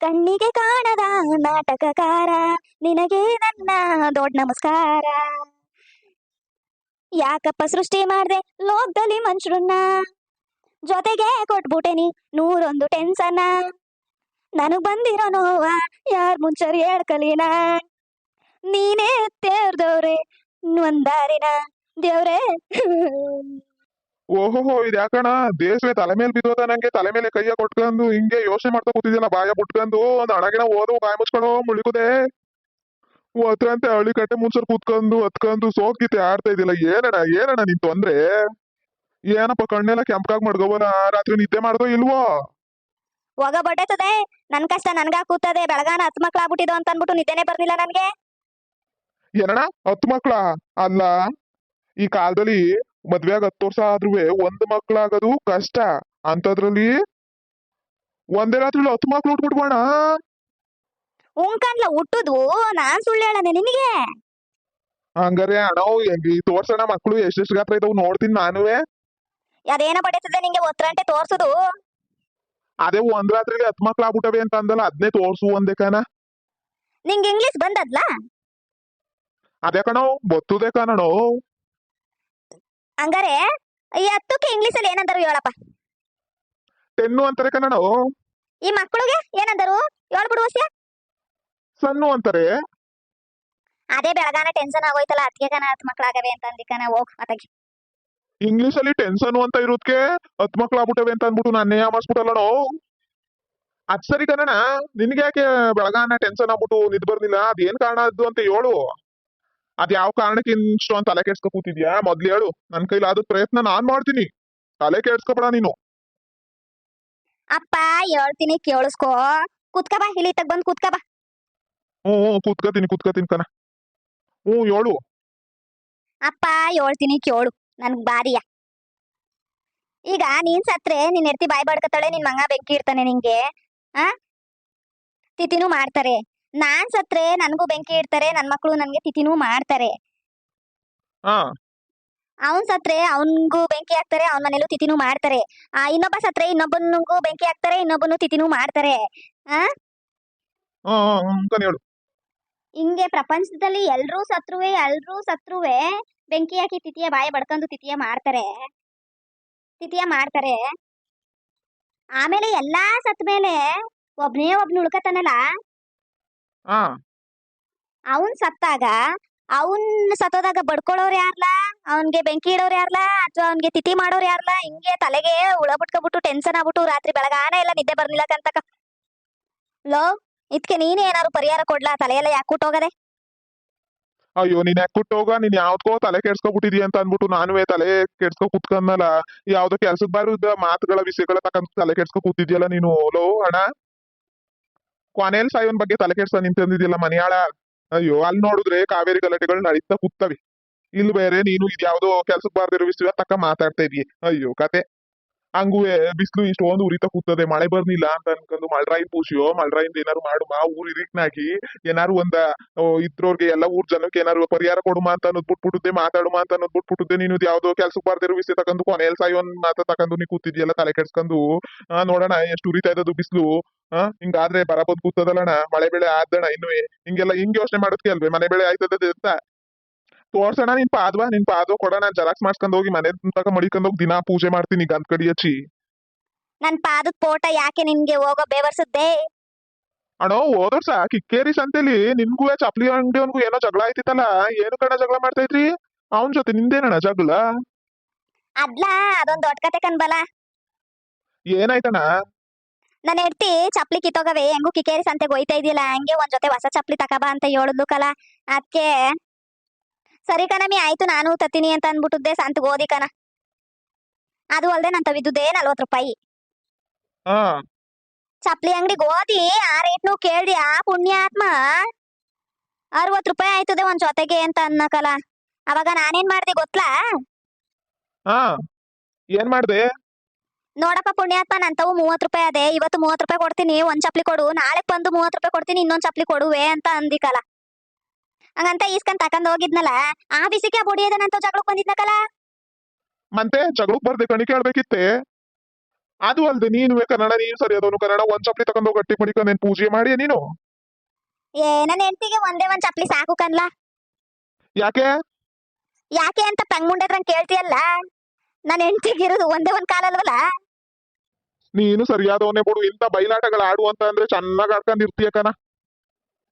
ಕಣ್ಣಿಗೆ ಕಾಣದ ನಾಟಕಕಾರ, ನಿನಗೆ ನನ್ನ ದೊಡ್ಡ ನಮಸ್ಕಾರ. ಯಾಕಪ್ಪ ಸೃಷ್ಟಿ ಮಾಡ್ದೆ ಲೋಕದಲ್ಲಿ ಮನುಷ್ಯರನ್ನ? ಜೊತೆಗೆ ಕೊಟ್ಬಿಟ್ಟೆನಿ ನೂರೊಂದು ಟೆನ್ಸನ್ನ ನನಗ್ ಬಂದಿರೋ ನೋವ ಯಾರ್ ಮುಂಚರ್ ಹೇಳ್ಕಲಿನ? ನೀನೇ ತೇರ್ದವ್ರೆ ಒಂದಾರಿನ ದೇವ್ರೆ. ಓಹೋಹೋ ಇದು ಯಾಕಣ ದೇಶವೇ ತಲೆ ಮೇಲೆ ಬಿದ್ದೋದ ನಂಗೆ? ತಲೆ ಮೇಲೆ ಕೈಯ ಕೊಟ್ಕೊಂಡು ಹಿಂಗೆ ಯೋಚನೆ ಮಾಡ್ತಾ ಕೂತಿದ್ಯಲ್ಲ ಬಾಯ ಬಿಟ್ಕೊಂಡು ಒಂದ್ ಅಣಗಿನ ಓದು ಬಾಯ ಮುಚ್ಕೊಂಡು ಮುಳುಗುದೆ. ಒತ್ರಂತೆ ಹಳ್ಳಿ ಕಟ್ಟೆ ಮುಂಚರ್ ಕೂತ್ಕೊಂಡು ಹತ್ಕೊಂಡು ಸೋಕಿತೆ ಆಡ್ತಾ ಇದ್ದಿಲ್ಲ. ಏನಣ್ಣ ಏನಣ್ಣ ನಿನ್ ತೊಂದ್ರೆ? ಏನಪ್ಪ ಕಣ್ಣೆಲ್ಲ ಕೆಂಪಕಾಗ್ ಮಾಡ್ಕೋಬೋದ ರಾತ್ರಿ ನಿದ್ದೆ ಮಾಡ್ದೋ ಇಲ್ವೋ? ಹೋಗ ಬಡತದೆ. ನನ್ ಕಷ್ಟ ನನ್ಗಾ ಕೂತದೆ. ಬೆಳಗಾನ ಹತ್ ಮಕ್ಳಾಗ್ಬಿಟ್ಟಿದ್ದು ಅಂತ ಅನ್ಬಿಟ್ಟು ನಿದ್ದೆನೆ ಬರ್ಲಿಲ್ಲ ನನ್ಗೆ. ಏನಣ್ಣ ಹತ್ತು ಮಕ್ಳ? ಅಲ್ಲ ಈ ಕಾಲದಲ್ಲಿ ಮದ್ವೆಯಾಗ ಹತ್ತು ವರ್ಷ ಆದ್ರೂ ಒಂದ್ ಮಕ್ಳಾಗೋದು ಕಷ್ಟ. ಅಂತದ್ರಲ್ಲಿ ಒಂದೇ ರಾತ್ರಿ ಹತ್ತು ಮಕ್ಳು ಉಟ್ಬಿಟ್ಬೋಣ ಉಂಕಂದ್ಲ ಹುಟ್ಟುದು. ನಾನ್ ಸುಳ್ಳು ಹೇಳನೆ ನಿನಗೆ. ಹಂಗಾರೆ ಈ ತೋರ್ಸಣ ಮಕ್ಳು ಎಷ್ಟೆಷ್ಟು ಗಾತ್ರ ಇದಾವ್ ನೋಡ್ತೀನಿ ನಾನುವೆ. ಅದೇನ ಬಡಿತದೆ ನಿಂಗೆ ಒತ್ತರಂಟೆ ತೋರ್ಸುದು? ಅದೇ ಒಂದ್ ರಾತ್ರಿಗೆ ಹತ್ ಮಕ್ಳು ಆಗ್ಬಿಟ್ಟವೆ ಅಂತ ಅಂದಲ್ಲ ಅದ್ನೇ ತೋರ್ಸು ಒಂದೇ ಕಣ. ನಿಂಗೆ ಇಂಗ್ಲಿಷ್ ಬಂದದ್ಲಾ? ಅದೇ ಕಣೋ ಬತ್ತುದೇ ಕಣೋ. ಹಂಗಾರೆ ಈ ಹತ್ತಕ್ಕೆ ಇಂಗ್ಲಿಷ್ ಅಲ್ಲಿ ಏನಂತಾರು ಹೇಳಪ್ಪ? ಟೆನ್ನು ಅಂತಾರೆ ಕನ್ನಡ ಈ ಮಕ್ಕಳಿಗೆ ಏನಂದರು? ಹೇಳ್ಬಿಡು ವಸ್ಯ. ಸಣ್ಣ ಅಂತಾರೆ. ಅದೇ ಬೆಳಗಾನ ಟೆನ್ಷನ್ ಆಗೋಯ್ತಲ್ಲ ಅದಕ್ಕೆ ಕಣ ಹತ್ ಮಕ್ಕಳಾಗವೆ ಅಂತ ಅಂದಿಕನ ಹೋಗ್ ಅತ್ತಾಗಿ ಇಂಗ್ಲಿಷ್ ಅಲ್ಲಿ ಟೆನ್ಷನ್ ಅಂತ ಇರೋದಕ್ಕೆ ಹತ್ ಮಕ್ಳು ಆಗ್ಬಿಟ್ಟವೆ ಅಂತ ನಾನು ನಾನೇ ಯಾಮರ್ಸ್ಬಿಟ್ಟಲ್ಲಣೋ ಅದ್ ಸರಿ ಕಣಣ ನಿನ್ಗೆ ಯಾಕೆ ಬೆಳಗಾನ ಟೆನ್ಷನ್ ಆಗ್ಬಿಟ್ಟು ನಿದ್ ಬರ್ಲಿಲ್ಲ? ಅದೇನ್ ಕಾರಣ ಅದು ಅಂತ ಹೇಳು. ಅದ್ ಯಾವ ಕಾರಣಕ್ಕೆ ಇಷ್ಟೊಂದ್ ತಲೆ ಕೆಡ್ಸ್ಕೊ ಕೂತಿದ್ಯಾ? ಮೊದ್ಲು ಹೇಳು. ನನ್ ಕೈಲಾದ ಪ್ರಯತ್ನ ನಾನ್ ಮಾಡ್ತೀನಿ. ತಲೆ ಕೆಡ್ಸ್ಕೊಬೇಡ ನೀನು. ಅಪ್ಪ ಹೇಳ್ತೀನಿ ಕೇಳಿಸ್ಕೋ. ಕುತ್ಕಬಾ ಇಲ್ಲಿ ತಗ ಬಂದ್ ಕುತ್ಕಬಾ ಹ್ಮ್ ಹ್ಮ್ ಕುತ್ಕೋತೀನಿ ಕುತ್ಕೋತೀನಿ ಕಣ. ಹ್ಮ್ ಹೇಳು. ಅಪ್ಪ ಹೇಳ್ತೀನಿ ಕೇಳು. ನನ್ಗ್ ಬಾರಿಯ. ಈಗ ನೀನ್ ಸತ್ರೆ ನಿನ್ ಎರ್ತಿ ಬಾಯ್ ಬಡ್ಕತಾಳೆ ನಿನ್ ಮಂಗ ಬೆಂಕಿ ಇರ್ತಾನೆ ನಿಂಗೆ ಆ? ತಿಥಿನೂ ಮಾಡ್ತಾರೆ. ನಾನ್ ಸತ್ರೆ ನನ್ಗೂ ಬೆಂಕಿ ಇಡ್ತಾರೆ ನನ್ ಮಕ್ಳು ನನ್ಗೆ ತಿಥಿನೂ ಮಾಡ್ತಾರೆ. ಹಾ. ಅವನ್ ಸತ್ರೆ ಅವನ್ಗೂ ಬೆಂಕಿ ಹಾಕ್ತಾರೆ ಅವನ್ ಮನೇಲೂ ತಿಥಿನೂ ಮಾಡ್ತಾರೆ. ಆ ಇನ್ನೊಬ್ಬ ಸತ್ರೆ ಇನ್ನೊಬ್ಬನಿಗೂ ಬೆಂಕಿ ಹಾಕ್ತಾರೆ ಇನ್ನೊಬ್ಬನು ತಿಥಿನೂ ಮಾಡ್ತಾರೆ. ಆ? ಹೇಳು. ಹಿಂಗೆ ಪ್ರಪಂಚದಲ್ಲಿ ಎಲ್ರೂ ಸತ್ರುವೆ ಎಲ್ರೂ ಸತ್ರುವೆ ಬೆಂಕಿ ಹಾಕಿ ತಿಥಿಯ ಬಾಯಿ ಬಡ್ಕೊಂಡು ತಿಥಿಯ ಮಾಡ್ತಾರೆ. ತಿಥಿಯ ಮಾಡ್ತಾರೆ. ಆಮೇಲೆ ಎಲ್ಲಾ ಸತ್ ಮೇಲೆ ಒಬ್ನೇ ಒಬ್ನ ಉಳ್ಕತಾನಲ್ಲ ಹಾ ಅವನ್ ಸತ್ತಾಗ ಅವನ್ ಸತ್ತೋದಾಗ ಬಡ್ಕೊಳ್ಳೋರ್ ಯಾರ್ಲ? ಅವನ್ಗೆ ಬೆಂಕಿ ಇಡೋರು ಯಾರ್ಲ? ಅಥವಾ ಅವನ್ಗೆ ತಿಥಿ ಮಾಡೋರು ಯಾರ್ಲ? ಹಿಂಗೆ ತಲೆಗೆ ಹುಳ ಬಿಟ್ಕೊಬಿಟ್ಟು ಟೆನ್ಷನ್ ಆಗ್ಬಿಟ್ಟು ರಾತ್ರಿ ಬೆಳಗಾನ ಎಲ್ಲ ನಿದ್ದೆ ಬರ್ಲಿಲ್ಲ ಕಂತಕ. ಲೋ ಇದ್ಕೆ ನೀನೇ ಏನಾದ್ರು ಪರಿಹಾರ ಕೊಡ್ಲಾ? ತಲೆಯೆಲ್ಲ ಯಾಕೆ ಕುಟ್ಟೋಗದೆ ಅಯ್ಯೋ ನೀನ್ ಯಾಕೆ ಹೋಗ ನೀನ್ ಯಾವ್ದಕ್ಕೋ ತಲೆ ಕೆಡ್ಸ್ಕೊಬಿಟ್ಟಿದ್ಯ ಅಂತ ಅಂದ್ಬಿಟ್ಟು ನಾನುವೇ ತಲೆ ಕೆಡ್ಸ್ಕೊ ಕುತ್ಕಂದಲ್ಲ. ಯಾವ್ದೋ ಕೆಲ್ಸದ ಬಾರದ ಮಾತುಗಳ ವಿಷಯಗಳ ತಕ್ಕಂತ ತಲೆ ಕೆಡ್ಸ್ಕೊ ಕೂತಿದ್ಯಲ್ಲ ನೀನು. ಲೋ ಅಣ್ಣ. ಕೊನೆಲ್ ಸಾಯೋನ್ ಬಗ್ಗೆ ತಲೆ ಕೆಡ್ಸ ನಿಂತಿದ್ದಿಲ್ಲ ಮನೆಯಾಳ? ಅಯ್ಯೋ, ಅಲ್ಲಿ ನೋಡಿದ್ರೆ ಕಾವೇರಿ ಗಲಾಟೆಗಳು ನಡೀತಾ ಕೂತವೆ. ಇಲ್ಲಿ ಬೇರೆ ನೀನು ಇದ್ಯಾವುದೋ ಕೆಲ್ಸಕ್ ಬಾರ್ದಿರೋ ವಿಷಯ ತಕ್ಕ ಮಾತಾಡ್ತಾ ಇದೀಯ. ಅಯ್ಯೋ, ಕತೆ. ಹಂಗು ಬಿಸಿಲು ಇಷ್ಟೊಂದು ಉರಿತಾ ಕೂತದೆ. ಮಳೆ ಬರ್ಲಿಲ್ಲ ಅಂತ ಅನ್ಕೊಂಡು ಮಳ್ರಾಯಿನ್ ಪೂಸಿಯೋ ಮಳ್ರಾಯಿಂದ ಏನಾರು ಮಾಡುಮ? ಊರ್ ಇರಿಕ್ನಾಗಿ ಏನಾರು ಒಂದ ಇದ್ರೋರ್ಗೆ ಎಲ್ಲ ಊರ್ ಜನಕ್ಕೆ ಏನಾರು ಪರಿಹಾರ ಕೊಡುಮ ಅಂತ ಅನ್ನೋದ್ ಮಾತಾಡೋ ಮಾತಾಡುಮ ಅಂತ ಅನ್ನೋದ್ ನೀನು ಯಾವ್ದೋ ಕೆಲ್ಸಕ್ ಬಾರ್ದಿರೋ ವಿಷಯ ತಕೊಂಡು ಕೊನೆಯಲ್ಲಿ ಸಾಯೋನ್ ಮಾತಾ ತಕೊಂಡು ನೀ ಕೂತಿದ್ಯಲ್ಲ ತಲೆ ಕೆಡ್ಸ್ಕೊಂಡು. ನೋಡೋಣ, ಎಷ್ಟು ಉರಿತಾ ಇದ್ದದು ಬಿಸಿಲು. ಆ? ಹಿಂಗಾದ್ರೆ ಬರ ಬಂದ್ ಕೂತದಲ್ಲಣ್ಣ ಮಳೆ ಬೆಳೆ ಆದಣ ಇನ್ನು ಹಿಂಗೆಲ್ಲ ಹಿಂಗ್ ಯೋಚನೆ ಮಾಡೋದ್ಕೆ ಅಲ್ವೇ? ಮನೆ ಬೆಳೆ ಆಯ್ತದ ಅಂತ ತೋರ್ಸೋಣ ನಿನ್ ಪಾದ್ವಾ ನಿನ್ ಪಾದ್ವ ಕೊಡೋಣ ಜೆರಾಕ್ಸ್ ಮಾಡ್ಸ್ಕೊಂಡ್ ಹೋಗಿ ಮನೆ ತಕ ಮಡಿಕೊಂಡ್ ಹೋಗಿ ದಿನಾ ಪೂಜೆ ಮಾಡ್ತೀನಿ ಗಂಧ ಕಡಿ ಹಚ್ಚಿ ನನ್ ಪಾದದ ಪೋಟ ಯಾಕೆ ನಿನ್ಗೆ ಹೋಗೋ ಬೇವರ್ಸದ್ದೆ? ಅಣ್ಣ ಹೋದರ್ಸ ಕಿಕ್ಕೇರಿ ಸಂತೆಲಿ ನಿನ್ಗೂ ಚಪ್ಲಿ ಅಂಗಡಿಯವನ್ಗೂ ಏನೋ ಜಗಳ ಆಯ್ತಿತ್ತಲ್ಲ? ಏನು ಕಣ ಜಗಳ ಮಾಡ್ತಾ ಇದ್ರಿ ಅವನ್ ಜೊತೆ ನಿಂದೇನಣ್ಣ ಜಗಳ? ಅದ್ಲಾ ಅದೊಂದ್ ದೊಡ್ಡ ಕತೆ ಕನ್ಬಲ ಏನಾಯ್ತಣ್ಣ? ನನ್ನ ಹೆಡ್ತಿ ಚಪ್ಲಿ ಕಿತ್ತೋಗವೆ ಹೆಂಗೂ ಕಿಕೇರಿ ಸಂತೆಗೆ ಹೋಯ್ತಾ ಇದೆಯಲ್ಲ ಹಂಗೆ ಒಂದ್ ಜೊತೆ ಹೊಸ ಚಪ್ಲಿ ತಕಬ ಅಂತ ಹೇಳಿದ್ಲು ಕಲ. ಅದಕ್ಕೆ ಸರಿ ಕಣಮಿ ಆಯ್ತು ನಾನು ತತ್ತೀನಿ ಅಂತ ಅನ್ಬಿಟ್ಟುದ್ದೆ ಸಂತಗೆ ಓದಿ ಕಣ. ಅದು ಅಲ್ದೆ ನಾನು ತವಿದ್ದುದೇ ನಲ್ವತ್ತು ರೂಪಾಯಿ. ಚಪ್ಲಿ ಅಂಗಡಿಗೆ ಓದಿ ಆ ರೇಟ್ನು ಆ ಪುಣ್ಯಾತ್ಮ. ಅರವತ್ತು ರೂಪಾಯಿ ಆಯ್ತದೆ ಒಂದ್ ಜೊತೆಗೆ ಅಂತ ಅನ್ನಕಲ ಅವಾಗ ನಾನೇನ್ ಮಾಡ್ದೆ ಗೊತ್ತಾ ಹಾ. ಏನ್ ಮಾಡ್ದೆ? ನೋಡಪ್ಪ ಪುಣ್ಯಾತ್ಮ ನಂತವು ಮೂವತ್ ರೂಪಾಯಿ ಅದೇ. ಇವತ್ತು ಮೂವತ್ ರೂಪಾಯಿ ಕೊಡ್ತೀನಿ ಒಂದ್ ಚಪ್ಲಿ ಕೊಡು. ನಾಳೆ ಬಂದು ಮೂವತ್ ರೂಪಾಯಿ ಕೊಡ್ತೀನಿ ಇನ್ನೊಂದ್ ಚಪ್ಲಿ ಕೊಡುವೆ ಅಂತ ಅಂದಿಕಲ್ಲ. ಹಂಗಂತ ಈಸ್ಕೊಂಡ್ ತಕೊಂಡ್ ಹೋಗಿದ್ನಲ್ಲ ಆ ಬಿಸಿಗೆ ಬುಡಿಯದನಂತ ಜಗಳಕ್ ಬಂದಿದ್ನಕಲ್ಲ? ಮತ್ತೆ ಜಗಳಕ್ ಬರ್ದೆ ಕಣಿ ಕೇಳ್ಬೇಕಿತ್ತೆ? ಅದು ಅಲ್ದೆ ನೀನು ಕನ್ನಡ ನೀನು ಸರಿ ಅದನ್ನು ಕನ್ನಡ ಒಂದ್ ಚಪ್ಲಿ ತಗೊಂಡು ಗಟ್ಟಿ ಮಡಿಕ ನೀನ್ ಪೂಜೆ ಮಾಡಿ ನೀನು? ಏ ನನ್ನ ಹೆಂಡತಿಗೆ ಒಂದೇ ಒಂದ್ ಚಪ್ಲಿ ಸಾಕು ಕನ್ಲ ಯಾಕೆ? ಯಾಕೆ ಅಂತ ತಂಗ್ ಮುಂಡೆದ್ರಂಗ್ ಕೇಳ್ತಿಯಲ್ಲ? ನನ್ನ ಹೆಂಡತಿಗೆ ಇರೋದು ಒಂದೇ ಒಂದ್ ಕಾಲಲ್ವಲ್ಲ? ನೀನು ಸರಿಯಾದವನೇ ಬಿಡು ಇಂಥ ಬಯಲಾಟಗಳು ಆಡು ಅಂತ ಅಂದ್ರೆ ಚೆನ್ನಾಗ್ ಆಡ್ಕೊಂಡ್ ಇರ್ತೀಯ ಕಣ.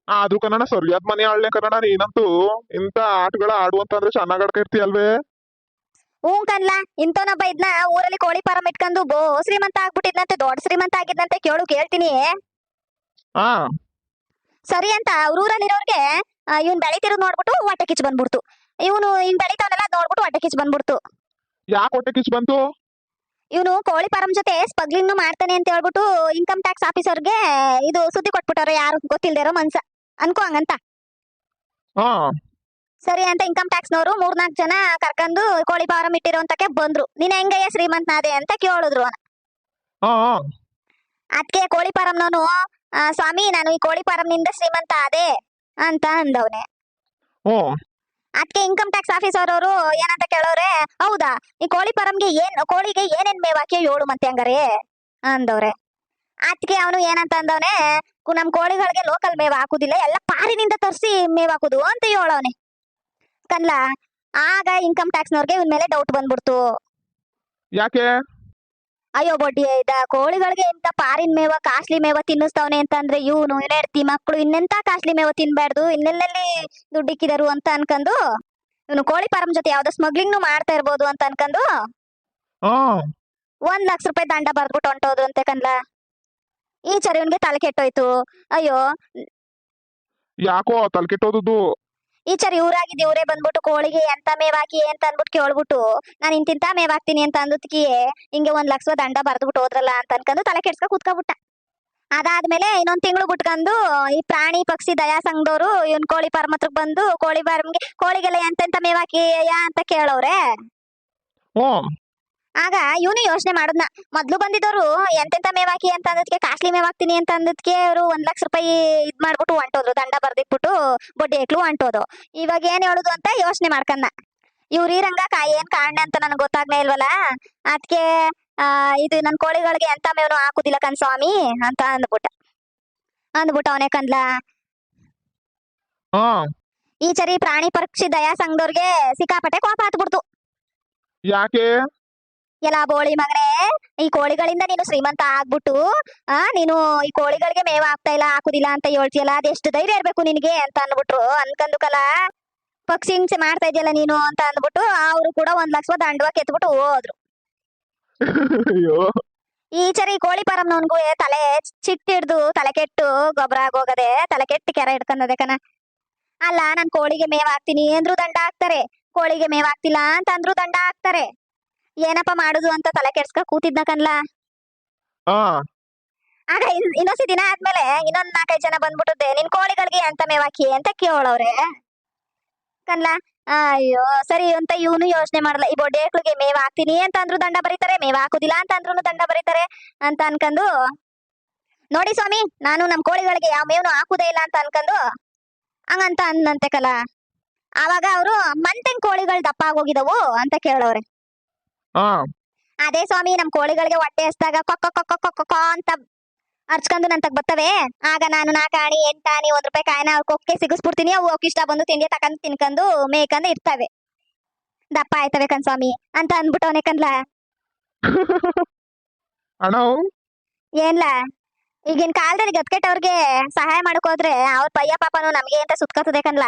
ಆದ್ರೂ ಕನ್ನಡ ಸರಿಯಾದ ಮನೆ ಆಳ್ನೆ ಕನ್ನಡ ನೀನಂತೂ. ಇಂಥ ಆಟಗಳ ಆಡು ಅಂತ ಅಂದ್ರೆ ಚೆನ್ನಾಗ್ ಆಡ್ಕೊಂಡಿರ್ತೀಯಲ್ವೇ? ಹ್ಞೂ ಕನ್ಲ ಇಂಥವನೊಬ್ಬ ಇದ್ನ ಊರಲ್ಲಿ ಕೋಳಿ ಫಾರಂ ಇಟ್ಕೊಂಡು ಬೋ ಶ್ರೀಮಂತ ಆಗ್ಬಿಟ್ಟಿದ್ನಂತೆ ದೊಡ್ಡ ಶ್ರೀಮಂತ ಆಗಿದ್ನಂತೆ ಕೇಳು ಕೇಳ್ತೀನಿ. ಹಾ ಸರಿ ಅಂತ ಅವ್ರ ಊರಲ್ಲಿರೋರ್ಗೆ ಇವ್ನ್ ಬೆಳಿತಿರೋದ್ ನೋಡ್ಬಿಟ್ಟು ಹೊಟ್ಟೆ ಕಿಚ್ಚು ಬಂದ್ಬಿಡ್ತು. ಇವನು ಹಿಂಗ್ ಬೆಳಿತಾವನೆಲ್ಲ ನೋಡ್ಬಿಟ್ಟು ಹೊಟ್ಟೆ ಕಿಚ್ಚು ಬಂದ್ಬಿಡ್ತು. ಯಾಕೆ ಹೊಟ್ಟೆ ಕಿಚ್ಚು ಬಂತು? ಇವನು ಕೋಳಿ ಫಾರಂ ಜೊತೆ ಸ್ಪಗ್ಲಿಂಗ್ ಮಾಡ್ತಾನೆ ಅಂತ ಹೇಳ್ಬಿಟ್ಟು ಇನ್ಕಮ್ ಟ್ಯಾಕ್ಸ್ ಆಫೀಸರ್ಗೆ ಇದು ಸುದ್ದಿ ಕೊಟ್ಬಿಟ್ಟವ್ರೆ ಯಾರು ಗೊತ್ತಿಲ್ದೇರೋ ಮನ್ಸ. ಅನ್ಕೋ ಹಂಗಂತ. ಹಾ. ಸರಿ ಅಂತ ಇನ್ಕಮ್ ಟ್ಯಾಕ್ಸ್ ನವರು ಮೂರ್ನಾಲ್ಕು ಜನ ಕರ್ಕೊಂಡು ಕೋಳಿ ಫಾರಂ ಇಟ್ಟಿರೋಂತಕ್ಕೆ ಬಂದ್ರು. ನೀನ್ ಹೆಂಗಯ್ಯ ಶ್ರೀಮಂತನಾದೆ ಅಂತ ಕೇಳಿದ್ರು ಹಾ. ಅದಕ್ಕೆ ಕೋಳಿ ಫಾರಂನವನು ಸ್ವಾಮಿ ನಾನು ಈ ಕೋಳಿ ಫಾರಂನಿಂದ ಶ್ರೀಮಂತ ಆದೆ ಅಂತ ಅಂದವನೇ. ಅದಕ್ಕೆ ಇನ್ಕಮ್ ಟ್ಯಾಕ್ಸ್ ಆಫೀಸರ್ ಅವರು ಏನಂತ ಕೇಳೋರೆ, ಹೌದಾ? ಈ ಕೋಳಿ ಫಾರಂಗೆ ಏನ್, ಕೋಳಿಗೆ ಏನೇನ್ ಮೇವ್ ಏಳು ಮತ್ತೆ ಹಂಗಾರೆ ಅಂದವ್ರೆ. ಅದಕ್ಕೆ ಅವನು ಏನಂತ ಅಂದವನೆ ನಮ್ ಕೋಳಿಗಳಿಗೆ ಲೋಕಲ್ ಮೇವ್ ಹಾಕುದಿಲ್ಲ, ಎಲ್ಲ ಪಾರಿನಿಂದ ತರಿಸಿ ಮೇವ್ ಹಾಕುದು ಅಂತ ಹೇಳವನೆ. ಕನ್ಲ, ಆಗ ಇನ್ಕಮ್ ಟ್ಯಾಕ್ಸ್ನವ್ರಿಗೆ ಇವನ್ ಮೇಲೆ ಡೌಟ್ ಬಂದ್ಬಿಡ್ತು. ಯಾಕೆ? ಅಯ್ಯೋ ಬಡ್ಡಿ ಇದ ಕೋಳಿಗಳಿಗೆ ಇಂತ ಪಾರಿನ ಮೇವ ಕಾಸ್ಟ್ಲಿ ಮೇವ ತಿನ್ನಿಸ್ತಾವನೆ ಅಂತಂದ್ರೆ ಇವನು ಹೆಂಡತಿ ಮಕ್ಕಳು ಇನ್ನೆಂತ ಕಾಸ್ಟ್ಲಿ ಮೇವ ತಿನ್ಬಾರ್ದು ಇನ್ನೆಲ್ಲೆಲ್ಲಿ ದುಡ್ಡಿಕ್ಕಿದರು ಅಂತ ಅನ್ಕೊಂಡು ಇವನು ಕೋಳಿ ಫಾರಂ ಜೊತೆ ಯಾವ್ದೋ ಸ್ಮಗ್ಲಿಂಗ್ ಮಾಡ್ತಾ ಇರ್ಬೋದು ಅಂತ ಅನ್ಕೊಂಡು ಒಂದ್ ಲಕ್ಷ ರೂಪಾಯಿ ದಂಡ ಬರ್ದ್ಬಿಟ್ಟು ಹೊಂಟೋದ್ರು ಅಂತ ಕಂದ್ಲ ಈ ಚರಿ ಇವನ್ಗೆ ತಲೆ ಕೆಟ್ಟೋಯ್ತು. ಅಯ್ಯೋ. ಯಾಕೋ ತಲೆ ಕೆಟ್ಟೋದದ್ದು? ಈ ಚರಿ ಊರಾಗಿದ್ದು ಇವರೇ ಬಂದ್ಬಿಟ್ಟು ಕೋಳಿಗೆ ಎಂತ ಮೇವಾಕಿ ಅಂತ ಅನ್ಬಿಟ್ಟು ಕೇಳ್ಬಿಟ್ಟು, ನಾನು ಇಂತಿಂತ ಮೇವಾಕ್ತೀನಿ ಅಂತ ಅಂದದ್ಕಿ ಹಿಂಗೆ ಒಂದ್ ಲಕ್ಷ ದಂಡ ಬರ್ದ್ಬಿಟ್ಟು ಹೋದ್ರಲ್ಲ ಅಂತ ಅನ್ಕೊಂಡು ತಲೆ ಕೆಡ್ಸ್ಕೊ ಕೂತ್ಕೊಬಿಟ್ಟ. ಅದಾದ್ಮೇಲೆ ಇನ್ನೊಂದ್ ತಿಂಗಳು ಬಿಟ್ಕೊಂಡು ಈ ಪ್ರಾಣಿ ಪಕ್ಷಿ ದಯಾ ಸಂಘದವ್ರು ಇವನ್ ಕೋಳಿ ಫಾರ್ಮ್ ಹತ್ರಕ್ ಬಂದು ಕೋಳಿ ಫಾರ್ಮ್ಗೆ, ಕೋಳಿಗೆಲ್ಲ ಎಂತೆಂತ ಮೇವಾಕಿ ಅಯ್ಯ ಅಂತ ಕೇಳವ್ರೆ. ಹ್ಮ್. ಆಗ ಇವನು ಯೋಚನೆ ಮಾಡದ್ನ. ಮೊದ್ಲು ಬಂದಿದ್ದವರು ಎಂತೆಂತ ಮೇವಾಕಿ ಹಾಕಿ ಅಂತ ಅಂದದ್ಕೆ ಕಾಸ್ಟ್ಲಿ ಮೇವಾಕ್ತೀನಿ ಅಂತ ಅಂದದ್ಕೆ ಅವರು ಒಂದ್ ಲಕ್ಷ ರೂಪಾಯಿ ಇದ್ ಮಾಡ್ಬಿಟ್ಟು ಹೊಂಟೋದ್ರು. ದಂಡ ಬರ್ದಿಟ್ಬಿಟ್ಟು ಬಡ್ಡಿ ಎಕ್ಲು ಹೊಂಟೋದು. ಇವಾಗ ಏನ್ ಹೇಳುದು ಅಂತ ಯೋಚನೆ ಮಾಡ್ಕನ್ನ ಇವ್ರ ಈ ರಂಗ ಏನ್ ಕಾರಣ ಅಂತ ನನ್ಗೆ ಗೊತ್ತಾಗ್ನೇ ಇಲ್ವಲ್ಲ ಅದಕ್ಕೆ ಆ ಇದು ನನ್ ಕೋಳಿಗಳಿಗೆ ಎಂತ ಮೇವನು ಹಾಕುದಿಲ್ಲ ಕಣ್ ಸ್ವಾಮಿ ಅಂತ ಅಂದ್ಬಿಟ್ಟ. ಅಂದ್ಬಿಟ್ಟ ಅವನೇ ಕಂದ್ಲ. ಈ ಚರಿ ಪ್ರಾಣಿ ಪಕ್ಷಿ ದಯಾ ಸಂಘದವ್ರಿಗೆ ಸಿಕ್ಕಾಪಟ್ಟೆ ಕೋಪ ಹತ್ಬಿಡ್ತು ಯಾಕೆ? ಎಲ್ಲ ಬೋಳಿ ಮಗನೇ ಈ ಕೋಳಿಗಳಿಂದ ನೀನು ಶ್ರೀಮಂತ ಆಗ್ಬಿಟ್ಟು ಆ ನೀನು ಈ ಕೋಳಿಗಳಿಗೆ ಮೇವ ಆಗ್ತಾ ಇಲ್ಲ ಹಾಕುದಿಲ್ಲ ಅಂತ ಹೇಳ್ತೀಯಲ್ಲ ಅದೆಷ್ಟು ಧೈರ್ಯ ಇರ್ಬೇಕು ನಿನಗೆ ಅಂತ ಅನ್ಬಿಟ್ರು ಅನ್ಕಂದು ಕಲ ಪಕ್ಷಿ ಹಿಂಸೆ ಮಾಡ್ತಾ ಇದೆಯಲ್ಲ ನೀನು ಅಂತ ಅಂದ್ಬಿಟ್ಟು ಅವ್ರು ಕೂಡ ಒಂದ್ ಲಕ್ಷ ದಂಡವ ಕೆತ್ಬಿಟ್ಟು ಹೋದ್ರು. ಅಯ್ಯೋ. ಈ ಚರಿ ಕೋಳಿ ಪರಂನವನ್ಗೂ ತಲೆ ಚಿಟ್ಟಿಡ್ದು ತಲೆ ಕೆಟ್ಟು ಗೊಬ್ಬರ ಆಗೋಗದೆ ತಲೆ ಕೆಟ್ಟು ಕೆರೆ ಹಿಡ್ಕೊಂಡದೆ ಕಣ. ಅಲ್ಲ ನಾನ್ ಕೋಳಿಗೆ ಮೇವ್ ಹಾಕ್ತೀನಿ ಅಂದ್ರು ದಂಡ ಹಾಕ್ತಾರೆ ಕೋಳಿಗೆ ಮೇವ್ ಹಾಕ್ತಿಲ್ಲ ಅಂತ ಅಂದ್ರು ದಂಡ ಹಾಕ್ತಾರೆ. ಏನಪ್ಪ ಮಾಡುದು ಅಂತ ತಲೆ ಕೆಡ್ಸ್ಕ ಕೂತಿದ್ನ ಕನ್ಲ ಹಾ. ಆಗ ಇನ್- ಇನ್ನೊಂದ್ಸಿ ದಿನ ಆದ್ಮೇಲೆ ಇನ್ನೊಂದ್ ನಾಲ್ಕೈದು ಜನ ಬಂದ್ಬಿಟ್ಟದೆ ನಿನ್ ಕೋಳಿಗಳಿಗೆ ಎಂತ ಮೇವಾಕಿ ಹಾಕಿ ಅಂತ ಕೇಳವ್ರೆ ಕನ್ಲ ಅಯ್ಯೋ ಸರಿ ಅಂತ ಇವನು ಯೋಚನೆ ಮಾಡಲ್ಲ ಈ ಬೊಡ್ಡೆಕ್ಳಿಗೆ ಮೇವ್ ಹಾಕ್ತೀನಿ ಅಂತ ಅಂದ್ರು ದಂಡ ಬರೀತಾರೆ ಮೇವ್ ಹಾಕುದಿಲ್ಲ ಅಂತ ಅಂದ್ರು ದಂಡ ಬರೀತಾರೆ ಅಂತ ಅನ್ಕೊಂಡು. ನೋಡಿ ಸ್ವಾಮಿ ನಾನು ನಮ್ ಕೋಳಿಗಳಿಗೆ ಯಾವ ಮೇವನು ಹಾಕುದೇ ಇಲ್ಲ ಅಂತ ಅನ್ಕೊಂಡು ಹಂಗಂತ ಅಂದಂತೆ ಕಲ. ಆವಾಗ ಅವರು ಮಂತೆನ್ ಕೋಳಿಗಳು ದಪ್ಪ ಆಗೋಗಿದವು ಅಂತ ಕೇಳವ್ರೆ. ಹಾ. ಅದೇ ಸ್ವಾಮಿ ನಮ್ ಕೋಳಿಗಳಿಗೆ ಹೊಟ್ಟೆ ಹಸ್ದಾಗ ಕೊಕ್ಕ ಕೊಕ್ಕ ಕೊಕ್ಕ ಕೊಕ್ಕ ಅಂತ ಅರ್ಚ್ಕೊಂಡು ನಂತಕ್ ಬರ್ತವೆ. ಆಗ ನಾನು ನಾಕಾಣಿ ಎಂಟಾಣಿ ಒಂದ್ ರೂಪಾಯಿ ಕಾಯಿನ ಅವ್ರ ಕೊಕ್ಕೆ ಸಿಗಿಸ್ಬಿಡ್ತೀನಿ. ಅವು ಇಷ್ಟ ಬಂದು ತಿಂಡಿ ತಕೊಂಡ್ ತಿನ್ಕೊಂಡು ಮೇಯ್ಕೊಂಡು ಇರ್ತವೆ. ದಪ್ಪ ಆಯ್ತವೆ ಕಣ್ ಸ್ವಾಮಿ ಅಂತ ಅಂದ್ಬಿಟ್ಟವನೆ ಕನ್ಲ ಅಣ್ಣ ಏನ್ಲ? ಈಗಿನ ಕಾಲದಲ್ಲಿ ಗತ್ಕೆಟ್ಟವ್ರಿಗೆ ಸಹಾಯ ಮಾಡಕ್ ಹೋದ್ರೆ ಅವ್ರ ಪಯ್ಯ ಪಾಪನು ನಮ್ಗೆ ಅಂತ ಸುತ್ಕೋತದೆ ಕನ್ಲ